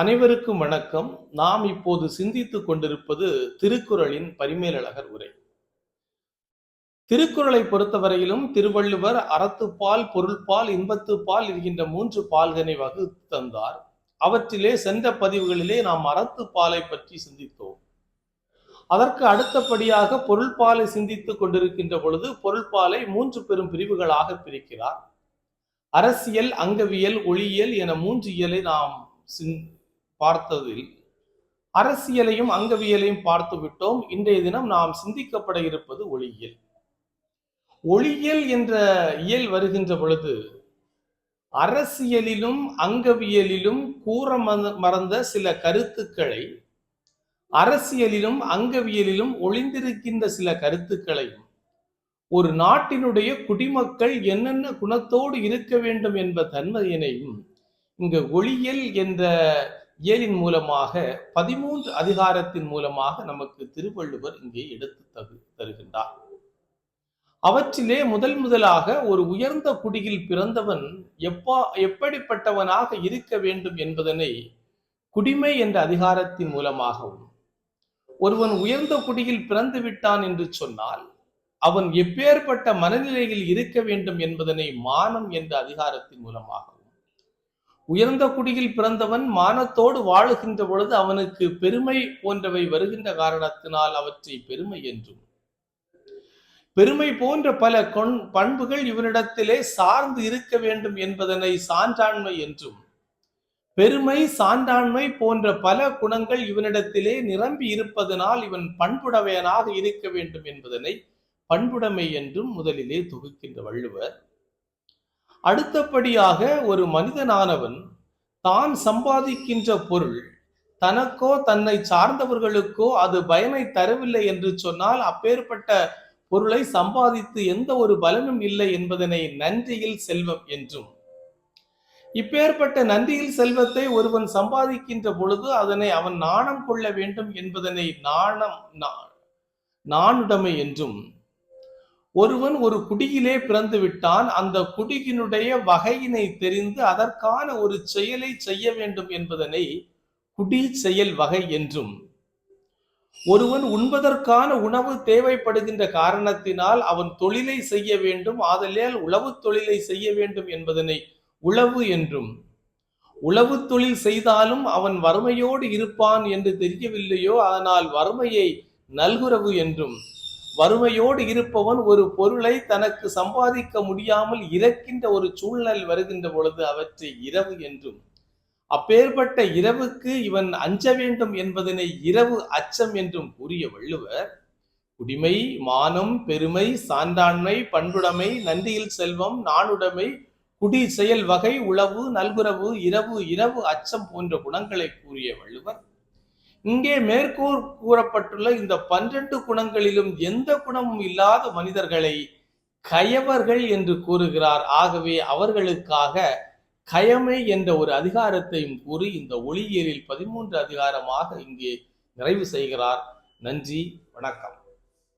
அனைவருக்கும் வணக்கம். நாம் இப்போது சிந்தித்துக் கொண்டிருப்பது திருக்குறளின் பரிமேலழகர் உரை. திருக்குறளை பொறுத்தவரையிலும் திருவள்ளுவர் அறத்துப்பால் பொருள்பால் இன்பத்துப்பால் இருக்கின்ற மூன்று பால்கனை வகுத்து தந்தார். அவற்றிலே சென்ற பதிவுகளிலே நாம் அறத்துப்பாலை பற்றி சிந்தித்தோம். அதற்கு அடுத்தபடியாக பொருள்பாலை சிந்தித்துக் கொண்டிருக்கின்ற பொழுது பொருள்பாலை மூன்று பெரும் பிரிவுகளாக பிரிக்கிறார். அரசியல் அங்கவியல் ஒளியியல் என மூன்று இயலை நாம் சிந் பார்த்ததில் அரசியலையும் அங்கவியலையும் பார்த்து விட்டோம். இன்றைய தினம் நாம் சிந்திக்கப்பட இருப்பது ஒளியியல். ஒளியியல் என்ற இயல் வருகின்ற பொழுது அரசியலிலும் அங்கவியலிலும் கூற மற- மறந்த சில கருத்துக்களை அரசியலிலும் அங்கவியலிலும் ஒளிந்திருக்கின்ற சில கருத்துக்களையும் ஒரு நாட்டினுடைய குடிமக்கள் என்னென்ன குணத்தோடு இருக்க வேண்டும் என்ப தன்மையினையும் இங்கு ஒளியியல் என்ற இயலின் மூலமாக பதிமூன்று அதிகாரத்தின் மூலமாக நமக்கு திருவள்ளுவர் இங்கே எடுத்து தரு தருகின்றார். அவற்றிலே முதல் முதலாக ஒரு உயர்ந்த குடியில் பிறந்தவன் எப்பா எப்படிப்பட்டவனாக இருக்க வேண்டும் என்பதனை குடிமை என்ற அதிகாரத்தின் மூலமாகவும் ஒருவன் உயர்ந்த குடியில் பிறந்து விட்டான் என்று சொன்னால் அவன் எப்பேற்பட்ட மனநிலையில் இருக்க வேண்டும் என்பதனை மானம் என்ற அதிகாரத்தின் மூலமாகவும் உயர்ந்த குடியில் பிறந்தவன் மானத்தோடு வாழுகின்ற பொழுது அவனுக்கு பெருமை போன்றவை வருகின்ற காரணத்தினால் அவற்றை பெருமை என்றும். பெருமை போன்ற பல கொண் பண்புகள் இவனிடத்திலே சார்ந்து இருக்க வேண்டும் என்பதனை சான்றாண்மை என்றும். பெருமை சான்றாண்மை போன்ற பல குணங்கள் இவனிடத்திலே நிரம்பி இருப்பதனால் இவன் பண்புடவையனாக இருக்க வேண்டும் என்பதனை பண்புடைமை என்றும் முதலிலே தொகுக்கின்ற வள்ளுவர். அடுத்தபடியாக ஒரு மனிதனானவன் தான் சம்பாதிக்கின்ற பொருள் தனக்கோ தன்னை சார்ந்தவர்களுக்கோ அது பயனை தரவில்லை என்று சொன்னால் அப்பேற்பட்ட பொருளை சம்பாதித்து எந்த ஒரு பலனும் இல்லை என்பதனை நன்றியில் செல்வம் என்றும். இப்பேற்பட்ட நன்றியில் செல்வத்தை ஒருவன் சம்பாதிக்கின்ற பொழுது அதனை அவன் நாணம் கொள்ள வேண்டும் என்பதனை நாணம் நா- நாணுடைமை என்றும் ஒருவன் ஒரு குடியிலே பிறந்து விட்டான் அந்த குடியினுடைய வகையினை தெரிந்து அதற்கான ஒரு செயலை செய்ய வேண்டும் என்பதனை குடி செயல் வகை என்றும் ஒருவன் உண்பதற்கான உணவு தேவைப்படுகின்ற காரணத்தினால் அவன் தொழிலை செய்ய வேண்டும் ஆதலால் உளவு தொழிலை செய்ய வேண்டும் என்பதனை உழவு என்றும் உளவு தொழில் செய்தாலும் அவன் வறுமையோடு இருப்பான் என்று தெரியவில்லையோ அதனால் வறுமையை நல்குறவு என்றும் வறுமையோடு இருப்பவன் ஒரு பொருளை தனக்கு சம்பாதிக்க முடியாமல் இறக்கின்ற ஒரு சூழ்நிலை வருகின்ற பொழுது அவற்றை இரவு என்றும் அப்பேற்பட்ட இரவுக்கு இவன் அஞ்ச வேண்டும் என்பதனை இரவு அச்சம் என்றும் கூறிய வள்ளுவர் குடிமை மானம் பெருமை சான்றாண்மை பண்புடைமை நன்றியில் செல்வம் நாணுடைமை குடி செயல் வகை உளவு நல்குறவு இரவு இரவு அச்சம் போன்ற குணங்களை கூறிய வள்ளுவர். இங்கே மேற்கூர் கூறப்பட்டுள்ள இந்த பன்னிரண்டு குணங்களிலும் எந்த குணமும் இல்லாத மனிதர்களை கயவர்கள் என்று கூறுகிறார். ஆகவே அவர்களுக்காக கயமை என்ற ஒரு அதிகாரத்தையும் கூறி இந்த ஒளியியலில் பதிமூன்று அதிகாரமாக இங்கே நிறைவு செய்கிறார். நன்றி வணக்கம்.